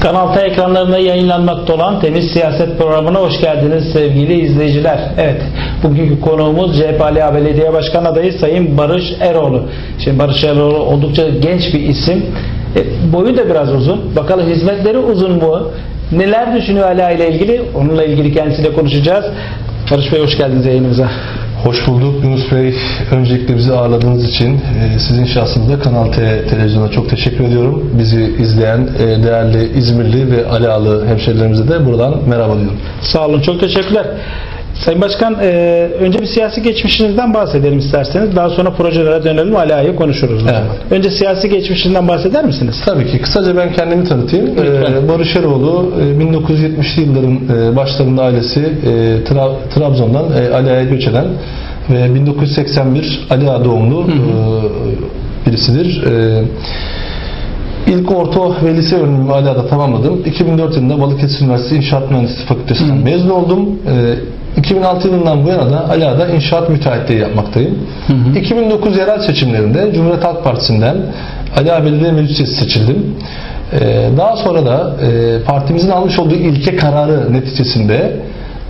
Kanal T ekranlarında yayınlanmakta olan Temiz Siyaset programına hoş geldiniz sevgili izleyiciler. Evet, bugünkü konuğumuz CHP Ali Belediye Başkan adayı Sayın Barış Eroğlu. Şimdi Barış Eroğlu oldukça genç bir isim. E, boyu da biraz uzun. Bakalım hizmetleri uzun mu? Neler düşünüyor Ali ile ilgili? Onunla ilgili kendisiyle konuşacağız. Barış Bey hoş geldiniz yayınımıza. Hoş bulduk Yunus Bey. Öncelikle bizi ağırladığınız için e, sizin şahsınızda Kanal T televizyona çok teşekkür ediyorum. Bizi izleyen e, değerli İzmirli ve Alalı hemşerilerimize de buradan merhaba diyorum. Sağ olun, çok teşekkürler. Sayın Başkan, e, önce bir siyasi geçmişinizden bahsedelim isterseniz. Daha sonra projelere dönelim, Ali Ağa'yı konuşuruz. Evet. Önce siyasi geçmişinden bahseder misiniz? Tabii ki kısaca ben kendimi tanıtayım. Lütfen. E, Barış Eroğlu e, 1970'li yılların e, başlarında ailesi e, Tra- Trabzon'dan e, Ali Ağa'ya göç eden ve 1981 Ali Ağa doğumlu e, birisidir. E, İlk orta ve lise öğrenimimi Alia'da tamamladım. 2004 yılında Balıkesir Üniversitesi İnşaat Mühendisliği Fakültesinden mezun oldum. Ee, 2006 yılından bu yana da Alia'da inşaat müteahhitliği yapmaktayım. 2009 yerel seçimlerinde Cumhuriyet Halk Partisi'nden Ali Belediye Meclis Üyesi seçildim. Ee, daha sonra da e, partimizin almış olduğu ilke kararı neticesinde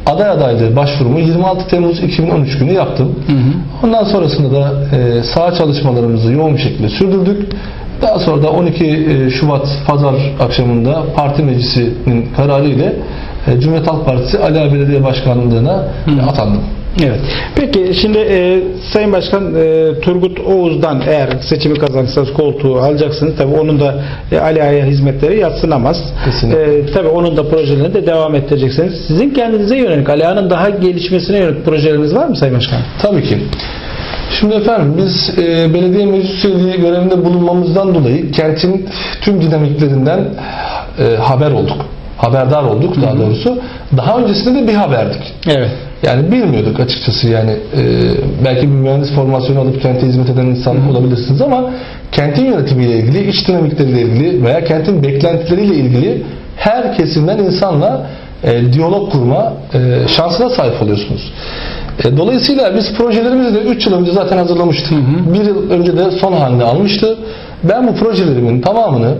aday adaylığı başvurumu 26 Temmuz 2013 günü yaptım. Ondan sonrasında da e, saha çalışmalarımızı yoğun bir şekilde sürdürdük. Daha sonra da 12 e, Şubat Pazar akşamında parti meclisinin kararı ile e, Cumhuriyet Halk Partisi Ali Ağa Belediye Başkanlığı'na e, atandım. Evet. Peki şimdi e, Sayın Başkan e, Turgut Oğuz'dan eğer seçimi kazanırsanız koltuğu alacaksınız. Tabii onun da e, Ali Ağa'ya hizmetleri yatsınamaz. Kesinlikle. E, tabii onun da projelerini de devam ettireceksiniz. Sizin kendinize yönelik Ali Ağa'nın daha gelişmesine yönelik projeleriniz var mı Sayın Başkan? Tabii ki. Şimdi efendim biz e, belediye meclis üyeliği görevinde bulunmamızdan dolayı kentin tüm dinamiklerinden e, haber olduk. Haberdar olduk daha doğrusu. Daha öncesinde de bir haberdik. Evet. Yani bilmiyorduk açıkçası yani e, belki bir mühendis formasyonu alıp kente hizmet eden insan olabilirsiniz ama kentin yönetimiyle ilgili, iç dinamikleriyle ilgili veya kentin beklentileriyle ilgili her kesimden insanla e, diyalog kurma e, şansına sahip oluyorsunuz. E, dolayısıyla biz projelerimizi de 3 yıl önce zaten hazırlamıştık. Bir yıl önce de son halini almıştı. Ben bu projelerimin tamamını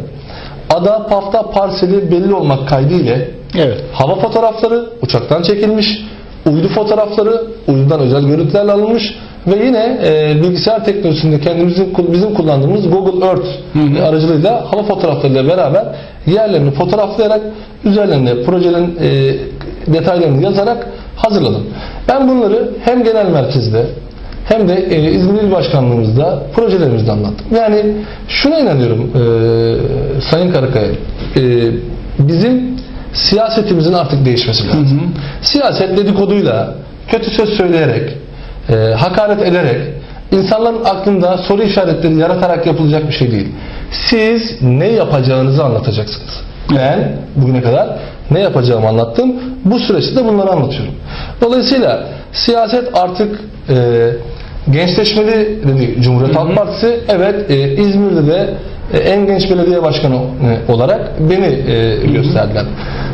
ada, pafta, parseli belli olmak kaydıyla Evet. hava fotoğrafları uçaktan çekilmiş, uydu fotoğrafları uydudan özel görüntülerle alınmış ve yine e, bilgisayar teknolojisinde kendimizin bizim kullandığımız Google Earth aracılığıyla hava fotoğraflarıyla beraber yerlerini fotoğraflayarak üzerlerine projelerin e, detaylarını yazarak hazırladım. Ben bunları hem genel merkezde hem de e, İzmir İl Başkanlığımızda projelerimizde anlattım. Yani şuna inanıyorum e, Sayın Karakaya, e, bizim siyasetimizin artık değişmesi lazım. Siyaset dedikoduyla, kötü söz söyleyerek, e, hakaret ederek, insanların aklında soru işaretleri yaratarak yapılacak bir şey değil. Siz ne yapacağınızı anlatacaksınız. Ben bugüne kadar ne yapacağımı anlattım. Bu süreçte de bunları anlatıyorum. Dolayısıyla siyaset artık e, gençleşmeli dedi Cumhuriyet Halk Partisi. Evet e, İzmir'de de e, en genç belediye başkanı e, olarak beni e, gösterdiler.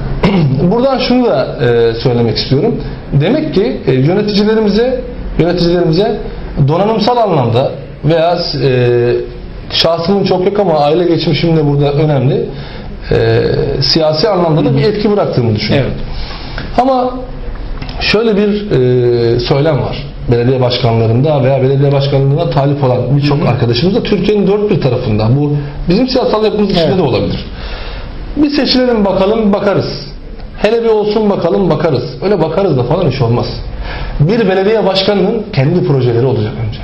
Buradan şunu da e, söylemek istiyorum. Demek ki e, yöneticilerimize yöneticilerimize donanımsal anlamda veya e, şahsımın çok yok ama aile geçmişim de burada önemli. E, siyasi anlamda da bir etki bıraktığımı düşünüyorum. Ama şöyle bir e, söylem var. Belediye başkanlarında veya belediye başkanlığına talip olan birçok arkadaşımız da Türkiye'nin dört bir tarafında. Bu bizim siyasal yapımız içinde Evet. de olabilir. Bir seçilelim bakalım bakarız. Hele bir olsun bakalım bakarız. Öyle bakarız da falan iş olmaz. Bir belediye başkanının kendi projeleri olacak önce.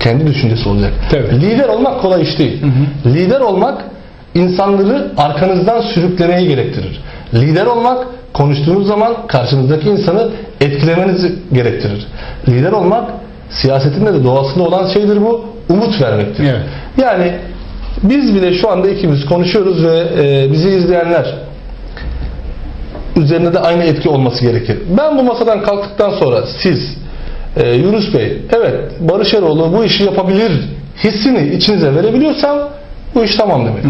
Kendi düşüncesi olacak. Tabii. Lider olmak kolay iş değil. Lider olmak insanları arkanızdan sürüklemeyi gerektirir. Lider olmak konuştuğunuz zaman karşınızdaki insanı etkilemenizi gerektirir. Lider olmak siyasetin de doğasında olan şeydir bu. Umut vermektir. Evet. Yani biz bile şu anda ikimiz konuşuyoruz ve e, bizi izleyenler üzerinde de aynı etki olması gerekir. Ben bu masadan kalktıktan sonra siz e, Yunus Bey evet Barış Eroğlu bu işi yapabilir hissini içinize verebiliyorsam bu iş tamam demek.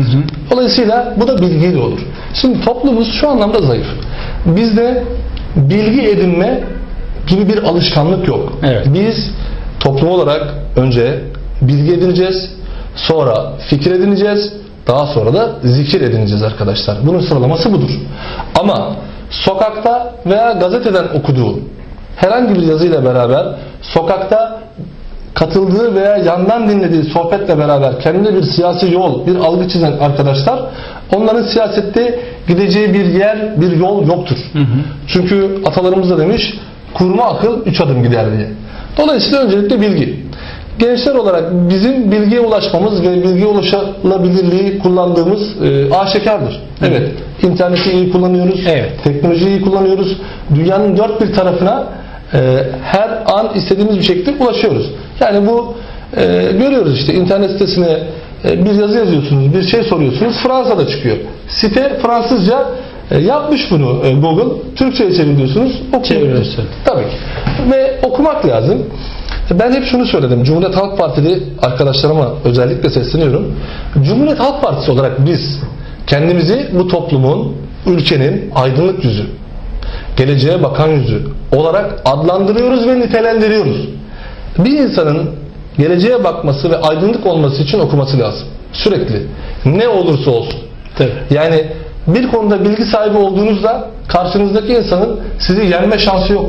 Dolayısıyla bu da bilgiyle olur. Şimdi toplumumuz şu anlamda zayıf. Bizde bilgi edinme gibi bir alışkanlık yok. Evet. Biz toplum olarak önce bilgi edineceğiz, sonra fikir edineceğiz, Daha sonra da zikir edineceğiz arkadaşlar. Bunun sıralaması budur. Ama sokakta veya gazeteden okuduğu herhangi bir yazıyla beraber sokakta katıldığı veya yandan dinlediği sohbetle beraber kendine bir siyasi yol, bir algı çizen arkadaşlar onların siyasette gideceği bir yer, bir yol yoktur. Çünkü atalarımız da demiş kurma akıl üç adım gider diye. Dolayısıyla öncelikle bilgi. Gençler olarak bizim bilgiye ulaşmamız ve bilgiye ulaşılabilirliği kullandığımız e, aşikardır. Evet, interneti iyi kullanıyoruz, Evet. teknolojiyi iyi kullanıyoruz. Dünyanın dört bir tarafına e, her an istediğimiz bir şekilde ulaşıyoruz. Yani bu e, görüyoruz işte internet sitesine e, bir yazı yazıyorsunuz, bir şey soruyorsunuz, Fransa'da çıkıyor. Site Fransızca e, yapmış bunu e, Google. Türkçe'ye çeviriyorsunuz. Çeviriyorsun. Tabii ki. Ve okumak lazım. Ben hep şunu söyledim. Cumhuriyet Halk Partili arkadaşlarıma özellikle sesleniyorum. Cumhuriyet Halk Partisi olarak biz kendimizi bu toplumun, ülkenin aydınlık yüzü, geleceğe bakan yüzü olarak adlandırıyoruz ve nitelendiriyoruz. Bir insanın geleceğe bakması ve aydınlık olması için okuması lazım. Sürekli. Ne olursa olsun. Tabii. Yani bir konuda bilgi sahibi olduğunuzda karşınızdaki insanın sizi yenme şansı yok.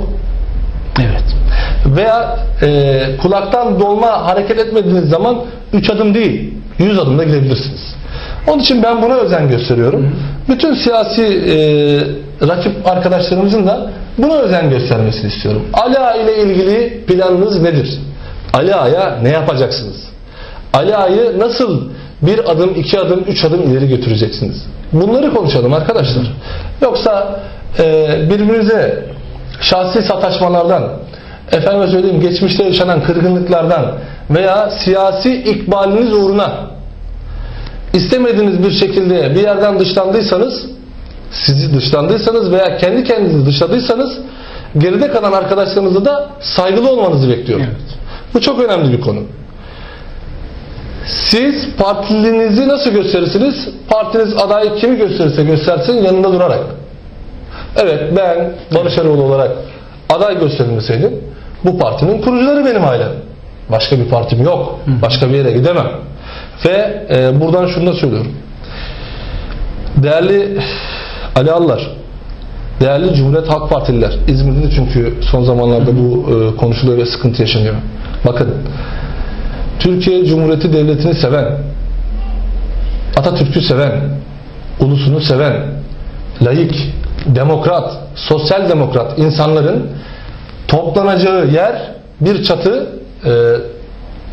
Evet. Veya e, kulaktan dolma hareket etmediğiniz zaman 3 adım değil 100 adımda gidebilirsiniz. Onun için ben buna özen gösteriyorum. Bütün siyasi e, rakip arkadaşlarımızın da buna özen göstermesini istiyorum. Ala ile ilgili planınız nedir? Ali Ağa'ya ne yapacaksınız? Ali Ağa'yı nasıl bir adım, iki adım, üç adım ileri götüreceksiniz? Bunları konuşalım arkadaşlar. Yoksa e, birbirinize şahsi sataşmalardan, efendime söyleyeyim geçmişte yaşanan kırgınlıklardan veya siyasi ikbaliniz uğruna istemediğiniz bir şekilde bir yerden dışlandıysanız sizi dışlandıysanız veya kendi kendinizi dışladıysanız geride kalan arkadaşlarınızla da saygılı olmanızı bekliyorum. Evet. Bu çok önemli bir konu. Siz partilinizi nasıl gösterirsiniz? Partiniz adayı kimi gösterirse göstersin yanında durarak. Evet ben Barış Eroğlu olarak aday gösterilmeseydim bu partinin kurucuları benim ailem. Başka bir partim yok. Başka bir yere gidemem. Ve e, buradan şunu da söylüyorum. Değerli Ali Allar, değerli Cumhuriyet Halk Partililer, İzmir'de de çünkü son zamanlarda bu e, konuşuluyor ve sıkıntı yaşanıyor. Bakın, Türkiye Cumhuriyeti Devleti'ni seven, Atatürk'ü seven, ulusunu seven, laik, demokrat, sosyal demokrat insanların toplanacağı yer bir çatı e,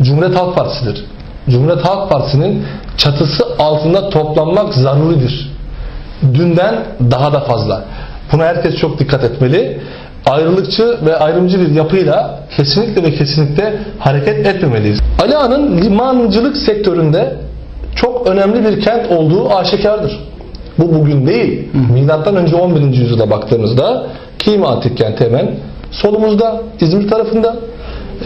Cumhuriyet Halk Partisi'dir. Cumhuriyet Halk Partisi'nin çatısı altında toplanmak zaruridir. Dünden daha da fazla. Buna herkes çok dikkat etmeli. Ayrılıkçı ve ayrımcı bir yapıyla kesinlikle ve kesinlikle hareket etmemeliyiz. Ali Ağa'nın limancılık sektöründe çok önemli bir kent olduğu aşikardır. Bu bugün değil. Milattan önce 11. yüzyıla baktığımızda Kiyim Antik Kenti hemen solumuzda İzmir tarafında.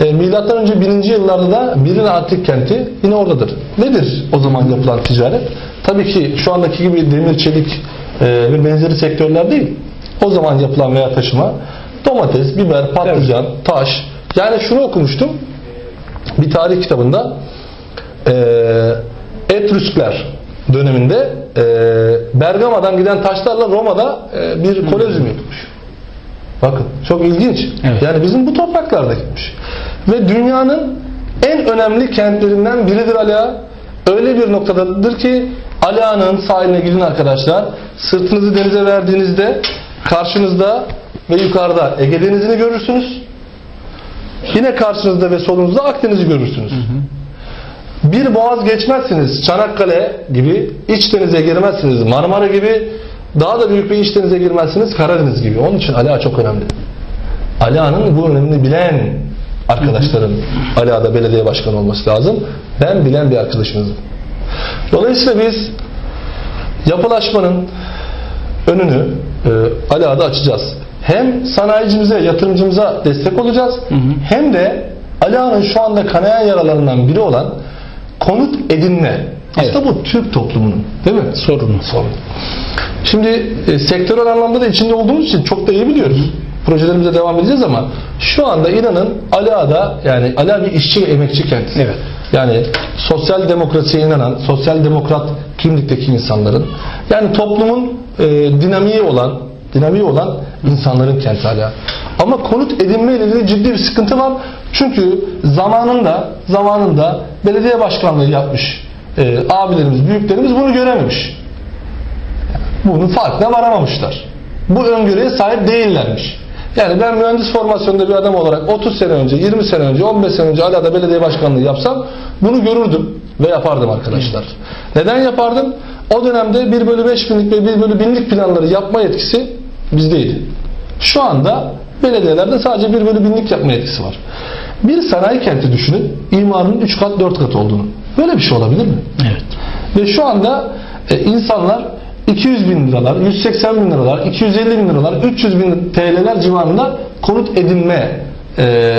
E, milattan önce 1. yıllarda da Birine Antik Kenti yine oradadır. Nedir o zaman yapılan ticaret? Tabii ki şu andaki gibi demir, çelik e, ve benzeri sektörler değil. O zaman yapılan veya taşıma domates, biber, patlıcan, taş. Yani şunu okumuştum bir tarih kitabında e, Etrüskler döneminde e, Bergama'dan giden taşlarla Roma'da e, bir kolezyum yapılmış. Bakın çok ilginç. Evet. Yani bizim bu topraklarda gitmiş. Ve dünyanın en önemli kentlerinden biridir Ali Ağa. Öyle bir noktadadır ki Ali Ağa'nın sahiline gidin arkadaşlar. Sırtınızı denize verdiğinizde karşınızda ve yukarıda Ege Denizi'ni görürsünüz. Yine karşınızda ve solunuzda Akdeniz'i görürsünüz. Bir boğaz geçmezsiniz Çanakkale gibi, iç denize girmezsiniz Marmara gibi, daha da büyük bir iç denize girmezsiniz Karadeniz gibi. Onun için Ali Ağa çok önemli. Ali Ağa'nın bu önemini bilen arkadaşların Ali Ağa'da belediye başkanı olması lazım. Ben bilen bir arkadaşınızım. Dolayısıyla biz yapılaşmanın önünü e, Ali Ağa'da açacağız. Hem sanayicimize, yatırımcımıza destek olacağız. Hem de Ali Ağa'nın şu anda kanayan yaralarından biri olan konut edinme. İşte bu Türk toplumunun değil mi? Sorunu. Sorun. Şimdi e, sektörel anlamda da içinde olduğumuz için çok da iyi biliyoruz. Projelerimize devam edeceğiz ama şu anda inanın Ali Ağa'da yani Ali Ağa bir işçi ve emekçi kent. Evet. Yani sosyal demokrasiye inanan, sosyal demokrat kimlikteki insanların yani toplumun e, dinamiği olan dinamiği olan insanların kenti hala. Ama konut edinme ile ilgili ciddi bir sıkıntı var. Çünkü zamanında zamanında belediye başkanlığı yapmış e, abilerimiz, büyüklerimiz bunu görememiş. Bunun farkına varamamışlar. Bu öngörüye sahip değillermiş. Yani ben mühendis formasyonunda bir adam olarak 30 sene önce, 20 sene önce, 15 sene önce Ala'da belediye başkanlığı yapsam bunu görürdüm ve yapardım arkadaşlar. Neden yapardım? O dönemde 1 bölü 5 binlik ve 1 bölü binlik planları yapma yetkisi bizdeydi. Şu anda belediyelerde sadece 1 bölü binlik yapma yetkisi var. Bir sanayi kenti düşünün, imarının 3 kat 4 kat olduğunu. Böyle bir şey olabilir mi? Evet. Ve şu anda e, insanlar 200 bin liralar, 180 bin liralar, 250 bin liralar, 300 bin TL'ler civarında konut edinme e,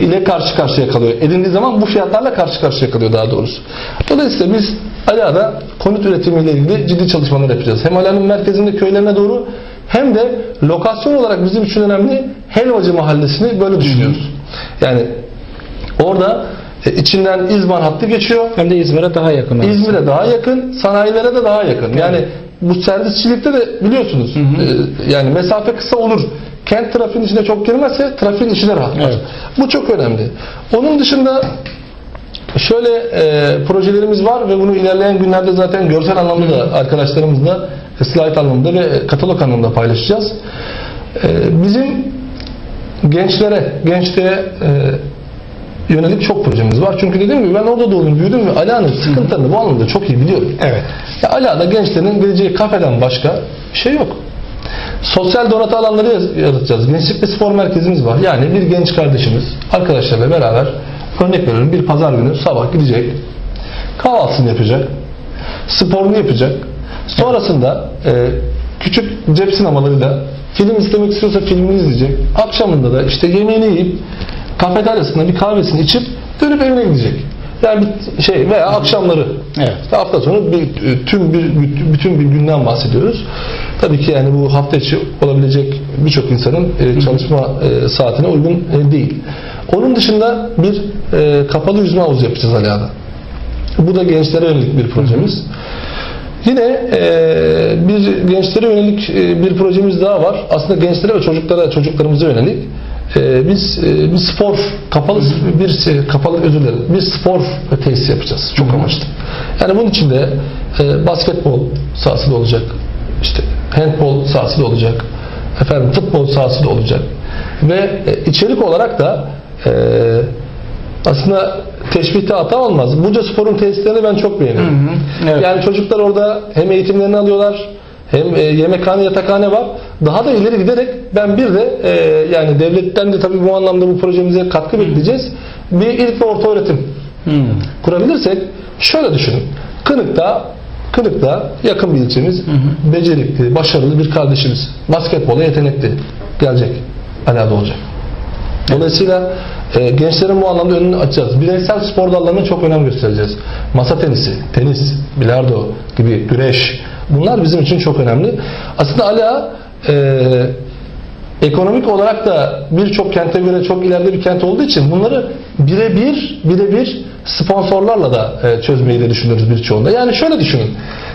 ile karşı karşıya kalıyor. Edindiği zaman bu fiyatlarla karşı karşıya kalıyor daha doğrusu. Dolayısıyla biz Ala'da konut üretimiyle ilgili ciddi çalışmalar yapacağız. Hem Ala'nın merkezinde köylerine doğru hem de lokasyon olarak bizim için önemli Helvacı Mahallesi'ni böyle düşünüyoruz. Yani orada e, içinden İzban hattı geçiyor. Hem de İzmir'e daha yakın. İzmir'e daha yakın, sanayilere de daha yakın. Yani bu servisçilikte de biliyorsunuz e, yani mesafe kısa olur. Kent trafiğin içine çok girmezse trafiğin içine rahatlar. Evet. Bu çok önemli. Onun dışında şöyle e, projelerimiz var ve bunu ilerleyen günlerde zaten görsel anlamda da arkadaşlarımızla slide anlamında ve katalog anlamında paylaşacağız. E, bizim gençlere, gençliğe e, yönelik çok projemiz var. Çünkü dediğim gibi ben orada doğdum, büyüdüm ve Ala'nın sıkıntılarını bu anlamda çok iyi biliyorum. Evet. Ya Ala'da gençlerin geleceği kafeden başka şey yok. Sosyal donatı alanları yaratacağız. Gençlik ve spor merkezimiz var. Yani bir genç kardeşimiz arkadaşlarla beraber örnek veriyorum bir pazar günü sabah gidecek kahvaltısını yapacak sporunu yapacak sonrasında e, küçük cep sinemalarıyla film izlemek istiyorsa filmini izleyecek akşamında da işte yemeğini yiyip kafeteryasında bir kahvesini içip dönüp evine gidecek yani bir şey veya akşamları Evet. işte hafta sonu bir, tüm bir, bütün bir günden bahsediyoruz. Tabii ki yani bu hafta içi olabilecek birçok insanın e, çalışma e, saatine uygun e, değil. Onun dışında bir e, kapalı yüzme havuzu yapacağız Alia'da. Bu da gençlere yönelik bir projemiz. Yine e, bir gençlere yönelik e, bir projemiz daha var. Aslında gençlere ve çocuklara, çocuklarımıza yönelik. E, biz e, bir spor kapalı bir şey, kapalı özür dilerim. Bir spor tesisi yapacağız. Çok amaçlı. Yani bunun içinde e, basketbol sahası da olacak. İşte handbol sahası da olacak. Efendim futbol sahası da olacak. Ve e, içerik olarak da e, aslında teşbihte hata olmaz. Buca Spor'un tesislerini ben çok beğeniyorum. Evet. Yani çocuklar orada hem eğitimlerini alıyorlar hem e, yemekhane, yatakhane var. Daha da ileri giderek ben bir de e, yani devletten de tabii bu anlamda bu projemize katkı bekleyeceğiz. Bir ilk ve orta öğretim Hmm. kurabilirsek şöyle düşünün. Kınık'ta Kınık'ta yakın bir ilçemiz becerikli, başarılı bir kardeşimiz. Basketbola yetenekli. Gelecek. Alada olacak. Dolayısıyla e, gençlerin bu anlamda önünü açacağız. Bireysel spor dallarına çok önem göstereceğiz. Masa tenisi, tenis, bilardo gibi güreş. Bunlar bizim için çok önemli. Aslında Ala e, ekonomik olarak da birçok kente göre çok ileride bir kent olduğu için bunları birebir birebir sponsorlarla da e, çözmeyi de düşünüyoruz birçoğunda. Yani şöyle düşünün.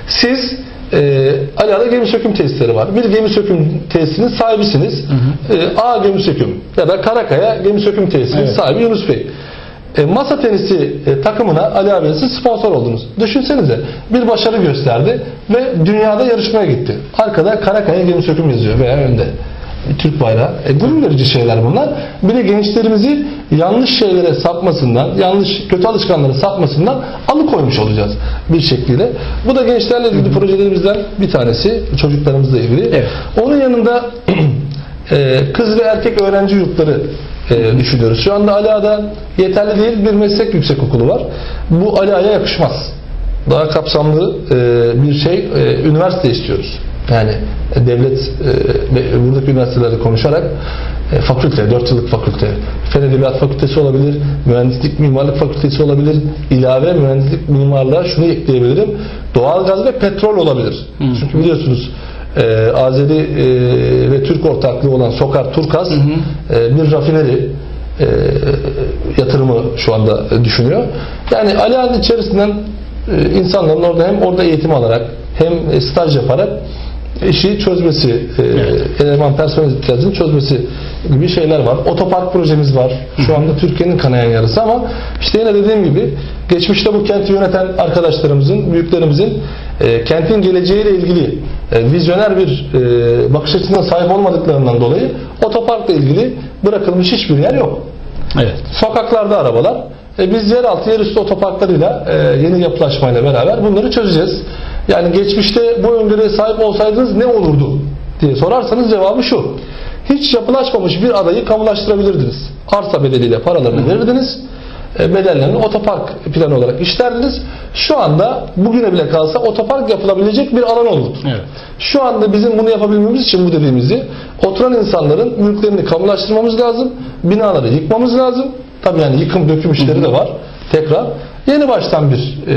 Siz e, Alia'da gemi söküm tesisleri var. Bir gemi söküm tesisinin sahibisiniz. E, A gemi söküm ya da Karakaya gemi söküm tesisinin Evet. sahibi Yunus Bey. E, masa tenisi e, takımına Ali abi siz sponsor oldunuz. Düşünsenize bir başarı gösterdi ve dünyada yarışmaya gitti. Arkada Karakaya gemi söküm yazıyor veya önde. Türk bayrağı. E, gurur verici şeyler bunlar. Bir de gençlerimizi yanlış şeylere sapmasından, yanlış kötü alışkanlara sapmasından alıkoymuş olacağız bir şekilde. Bu da gençlerle ilgili projelerimizden bir tanesi. Çocuklarımızla ilgili. Evet. Onun yanında e, kız ve erkek öğrenci yurtları e, düşünüyoruz. Şu anda Ala'da yeterli değil bir meslek yüksekokulu var. Bu Ala'ya yakışmaz. Daha kapsamlı e, bir şey e, üniversite istiyoruz. Yani devlet e, ve buradaki üniversitelerle konuşarak fakülte, 4 yıllık fakülte, Fen Edebiyat Fakültesi olabilir, Mühendislik Mimarlık Fakültesi olabilir, ilave mühendislik mimarlığa şunu ekleyebilirim, doğalgaz ve petrol olabilir. Çünkü biliyorsunuz e, Azeri e, ve Türk ortaklığı olan Sokar Turkaz e, bir rafineri e, yatırımı şu anda e, düşünüyor. Yani Alihan içerisinden e, insanların orada hem orada eğitim alarak hem e, staj yaparak işi çözmesi, e, eleman personel ihtiyacını çözmesi gibi şeyler var. Otopark projemiz var. Şu anda Türkiye'nin kanayan yarısı ama işte yine dediğim gibi geçmişte bu kenti yöneten arkadaşlarımızın, büyüklerimizin e, kentin geleceğiyle ilgili e, vizyoner bir e, bakış açısına sahip olmadıklarından dolayı otoparkla ilgili bırakılmış hiçbir yer yok. Evet. Sokaklarda arabalar. E, biz yeraltı yerüstü otoparklarıyla e, yeni yapılaşmayla beraber bunları çözeceğiz. Yani geçmişte bu öngörüye sahip olsaydınız ne olurdu diye sorarsanız cevabı şu. Hiç yapılaşmamış bir adayı kamulaştırabilirdiniz. Arsa bedeliyle paralarını verirdiniz. E, bedellerini otopark planı olarak işlerdiniz. Şu anda bugüne bile kalsa otopark yapılabilecek bir alan olurdu. Evet. Şu anda bizim bunu yapabilmemiz için bu dediğimizi oturan insanların mülklerini kamulaştırmamız lazım. Binaları yıkmamız lazım. Tabii yani yıkım döküm işleri de var. Tekrar yeni baştan bir e,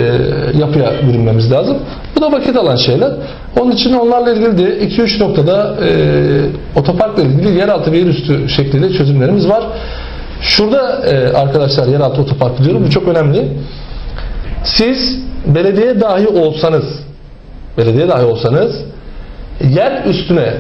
yapıya bürünmemiz lazım. Da vakit alan şeyler. Onun için onlarla ilgili de 2-3 noktada e, otoparkla ilgili yeraltı ve yerüstü şekliyle çözümlerimiz var. Şurada e, arkadaşlar yeraltı otoparkı diyorum bu çok önemli. Siz belediye dahi olsanız belediye dahi olsanız yer üstüne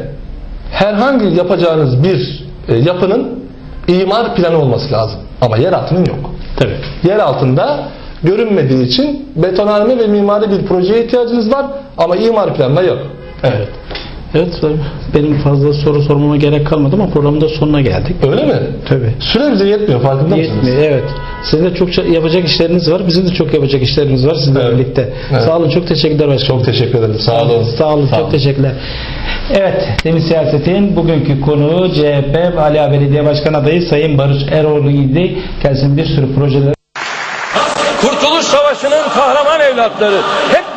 herhangi yapacağınız bir e, yapının imar planı olması lazım. Ama yer altının yok. Tabii. Yer altında görünmediği için betonarme ve mimari bir projeye ihtiyacınız var ama imar planı yok. Evet. Evet, benim fazla soru sormama gerek kalmadı ama programın da sonuna geldik. Öyle mi? Tabii. Süre bize yetmiyor farkında mısınız? Yetmiyor, evet. Sizin de çok yapacak işleriniz var. Bizim de çok yapacak işlerimiz var sizinle Evet. birlikte. Evet. Sağ olun, çok teşekkürler başkanım. Çok teşekkür ederim. Sağ olun. Sağ olun, çok teşekkürler. Evet, Temiz Siyaset'in bugünkü konuğu CHP ve Ali Belediye Başkan adayı Sayın Barış Eroğlu idi. Kendisinin bir sürü projeleri kahraman evlatları. Hep